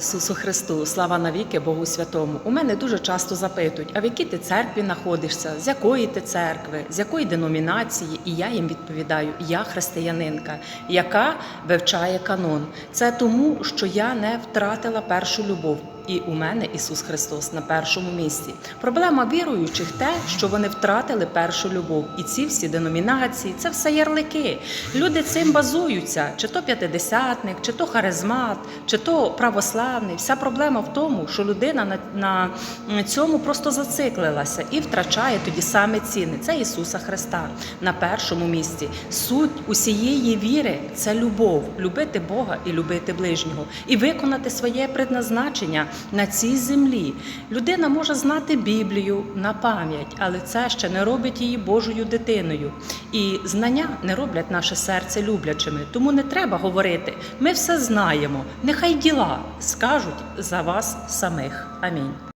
Ісусу Христу, слава навіки Богу Святому. У мене дуже часто запитують, а в якій ти церкві знаходишся, з якої ти церкви, з якої деномінації? І я їм відповідаю: я християнинка, яка вивчає канон. Це тому, що я не втратила першу любов. І у мене Ісус Христос на першому місці. Проблема віруючих те, що вони втратили першу любов. І ці всі деномінації це все ярлики. Люди цим базуються, чи то п'ятидесятник, чи то харизмат, чи то православний. Вся проблема в тому, що людина на, цьому просто зациклилася і втрачає тоді саме ціни. Це Ісуса Христа на першому місці. Суть усієї віри це любов, любити Бога і любити ближнього, і виконати своє предназначення на цій землі. Людина може знати Біблію на пам'ять, але це ще не робить її Божою дитиною. І знання не роблять наше серце люблячими. Тому не треба говорити. Ми все знаємо. Нехай діла скажуть за вас самих. Амінь.